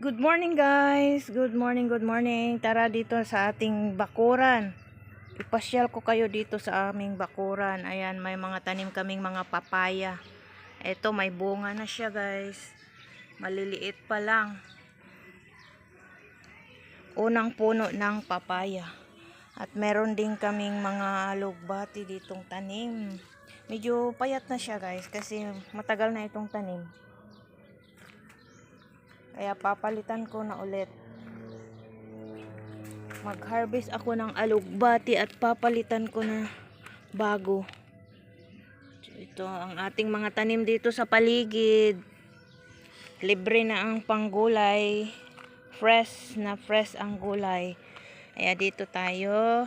Good morning guys. Good morning, good morning. Tara dito sa ating bakuran. Ipasyal ko kayo dito sa aming bakuran. Ayan, may mga tanim kaming mga papaya. Ito, may bunga na siya guys. Maliliit pa lang. Unang puno ng papaya. At meron din kaming mga lugbati ditong tanim. Medyo payat na siya guys kasi matagal na itong tanim. Kaya papalitan ko na ulit. Mag-harvest ako ng alugbati at papalitan ko na bago. Ito ang ating mga tanim dito sa paligid. Libre na ang panggulay. Fresh na fresh ang gulay. Kaya dito tayo.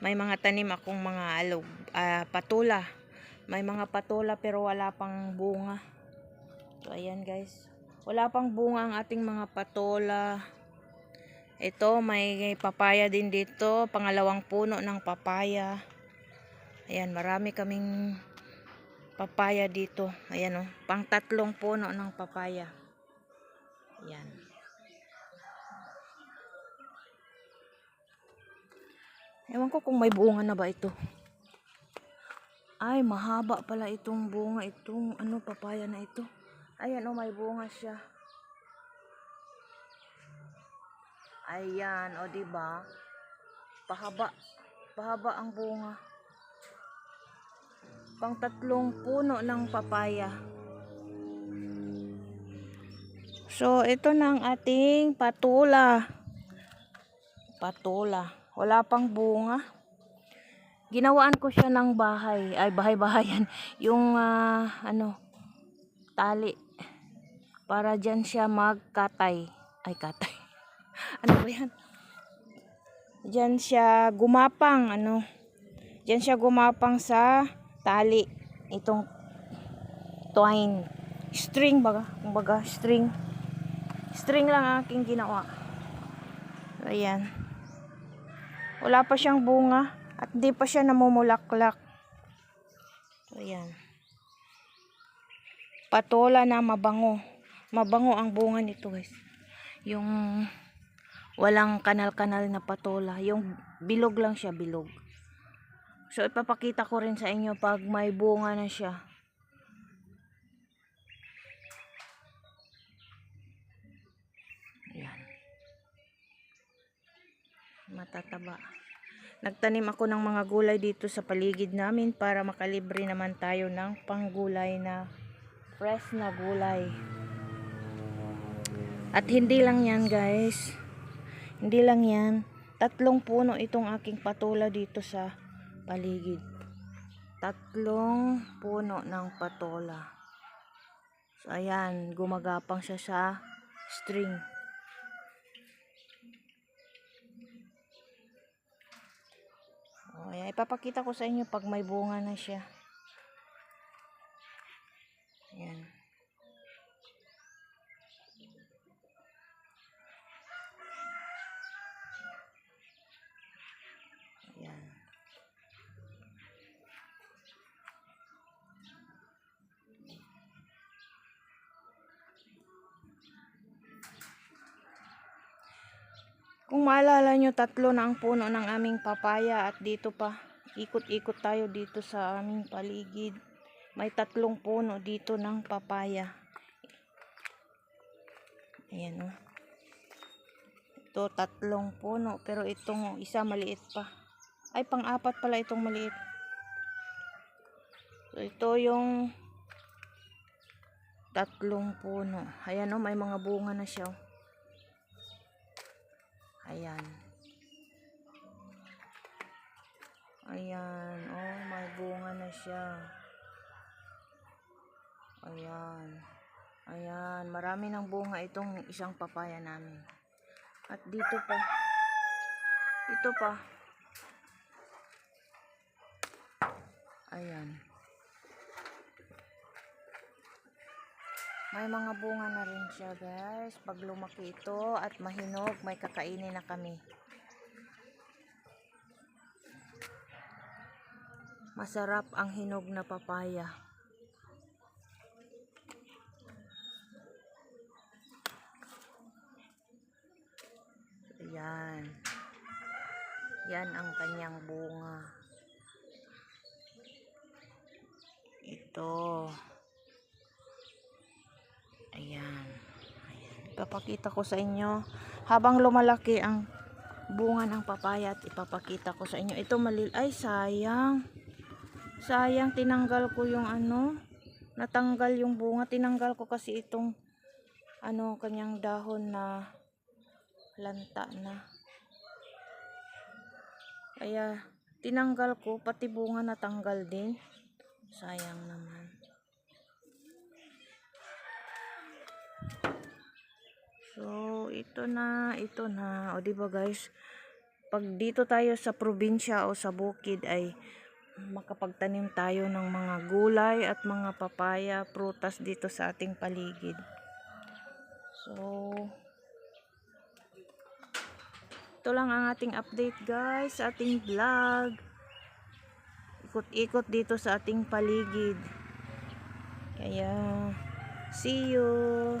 May mga tanim akong mga alug, ah, patula. May mga patula pero wala pang bunga. So ayan guys. Wala pang bunga ang ating mga patola. Ito, may papaya din dito. Pangalawang puno ng papaya. Ayan, marami kaming papaya dito. Ayan o, oh, pang tatlong puno ng papaya. Ayan. Ewan ko kung may bunga na ba ito. Ay, mahaba pala itong bunga. Itong ano, papaya na ito. Ayan, oh, may bunga siya. Ayan, o, oh, diba? Pahaba. Pahaba ang bunga. Pang tatlong puno ng papaya. So, ito na ang ating patula. Patula. Wala pang bunga. Ginawaan ko siya ng bahay. Ay, bahay-bahayan. Yung, ah, ano, tali para dyan siya magkatay. Ay, katay. ano ba yan? Dyan siya gumapang, ano. Dyan siya gumapang sa tali. Itong twine. String baga. Kumbaga, string. String lang ang aking ginawa. So, ayan. Wala pa siyang bunga. At hindi pa siya namumulaklak. So, ayan. Patola na mabango mabango ang bunga nito guys. Yung walang kanal-kanal na patola. Yung bilog lang siya bilog. So ipapakita ko rin sa inyo pag may bunga na siya. Yan matataba. Nagtanim ako ng mga gulay dito sa paligid namin para makalibre naman tayo ng panggulay na fresh na gulay at hindi lang yan guys. Hindi lang yan. Tatlong puno itong aking patula dito sa paligid. Tatlong puno ng patola. So ayan, gumagapang siya sa string. O, ayan, ipapakita ko sa inyo pag may bunga na siya. Kung maalala nyo, tatlo na ang puno ng aming papaya at dito pa, ikot-ikot tayo dito sa aming paligid. May tatlong puno dito ng papaya. Ayan o. Oh. Ito, tatlong puno. Pero itong isa maliit pa. Ay, pang-apat pala itong maliit. So, ito yung tatlong puno. Ayan o, oh, may mga bunga na siya. Oh. Ayan. Ayan. Oh, may bunga na siya. Ayan. Ayan. Marami ng bunga itong isang papaya namin. At dito pa. Ito pa. Ayan. May mga bunga na rin siya guys. Pag lumaki ito at mahinog, may kakainin na kami. Masarap ang hinog na papaya. Yan. Yan ang kanyang bunga. Ito. Ayan. Ayan. Ipapakita ko sa inyo. Habang lumalaki ang bunga ng papaya at ipapakita ko sa inyo. Ito malil... Ay, sayang. Sayang, tinanggal ko yung ano. Natanggal yung bunga. Tinanggal ko kasi itong ano, kanyang dahon na lanta na. Kaya, tinanggal ko. Pati bunga natanggal din. Sayang naman. So, ito na, ito na. O, di guys? Pag dito tayo sa probinsya o sa bukid ay makapagtanim tayo ng mga gulay at mga papaya, prutas dito sa ating paligid. So, ito lang ang ating update guys sa ating vlog. Ikot-ikot dito sa ating paligid. Kaya, see you.